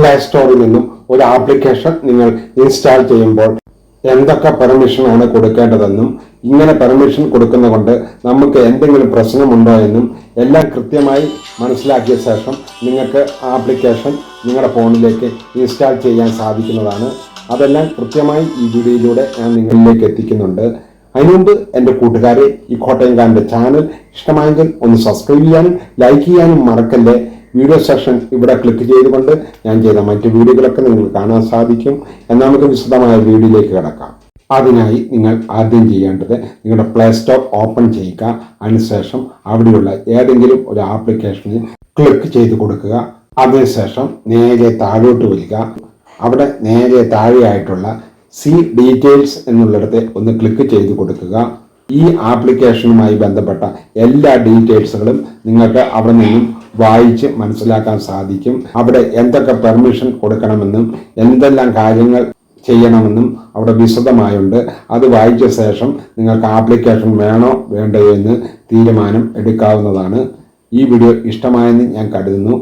Play സ്റ്റോറിൽ നിന്നും ഒരു ആപ്ലിക്കേഷൻ നിങ്ങൾ ഇൻസ്റ്റാൾ ചെയ്യുമ്പോൾ എന്തൊക്കെ പെർമിഷനാണ് കൊടുക്കേണ്ടതെന്നും ഇങ്ങനെ പെർമിഷൻ കൊടുക്കുന്ന കൊണ്ട് നമുക്ക് എന്തെങ്കിലും പ്രശ്നമുണ്ടോ എന്നും എല്ലാം കൃത്യമായി മനസ്സിലാക്കിയ ശേഷം നിങ്ങൾക്ക് ആപ്ലിക്കേഷൻ നിങ്ങളുടെ ഫോണിലേക്ക് ഇൻസ്റ്റാൾ ചെയ്യാൻ സാധിക്കുന്നതാണ്. അതെല്ലാം കൃത്യമായി ഈ വീഡിയോയിലൂടെ ഞാൻ നിങ്ങളിലേക്ക് എത്തിക്കുന്നുണ്ട്. അതിനുമുമ്പ് എന്റെ കൂട്ടുകാരെ ഈ കോട്ടയംകാരന്റെ ചാനൽ ഇഷ്ടമായെങ്കിൽ ഒന്ന് സബ്സ്ക്രൈബ് ചെയ്യാനും ലൈക്ക് ചെയ്യാനും മറക്കല്ലേ? വീഡിയോ സെക്ഷൻ ഇവിടെ ക്ലിക്ക് ചെയ്തുകൊണ്ട് ഞാൻ ചെയ്ത മറ്റ് വീഡിയോകളൊക്കെ നിങ്ങൾക്ക് കാണാൻ സാധിക്കും. എന്നാൽ നമുക്ക് വിശദമായ വീഡിയോയിലേക്ക് കിടക്കാം. അതിനായി നിങ്ങൾ ആദ്യം ചെയ്യേണ്ടത് നിങ്ങളുടെ പ്ലേ സ്റ്റോർ ഓപ്പൺ ചെയ്യുക. അതിനുശേഷം അവിടെയുള്ള ഏതെങ്കിലും ഒരു ആപ്ലിക്കേഷനിൽ ക്ലിക്ക് ചെയ്ത് കൊടുക്കുക. അതിനുശേഷം നേരെ താഴോട്ട് വരിക. അവിടെ നേരെ താഴെയായിട്ടുള്ള സി ഡീറ്റെയിൽസ് എന്നുള്ളിടത്ത് ഒന്ന് ക്ലിക്ക് ചെയ്ത് കൊടുക്കുക. ഈ ആപ്ലിക്കേഷനുമായി ബന്ധപ്പെട്ട എല്ലാ ഡീറ്റെയിൽസുകളും നിങ്ങൾക്ക് അവിടെ നിന്നും വായിച്ച് മനസ്സിലാക്കാൻ സാധിക്കും. അവിടെ എന്തൊക്കെ പെർമിഷൻ കൊടുക്കണമെന്നും എന്തെല്ലാം കാര്യങ്ങൾ ചെയ്യണമെന്നും അവിടെ വിശദമായുണ്ട്. അത് വായിച്ച ശേഷം നിങ്ങൾക്ക് ആപ്ലിക്കേഷൻ വേണോ വേണ്ടയോ എന്ന് തീരുമാനം എടുക്കാവുന്നതാണ്. ഈ വീഡിയോ ഇഷ്ടമായെന്ന് ഞാൻ കരുതുന്നു.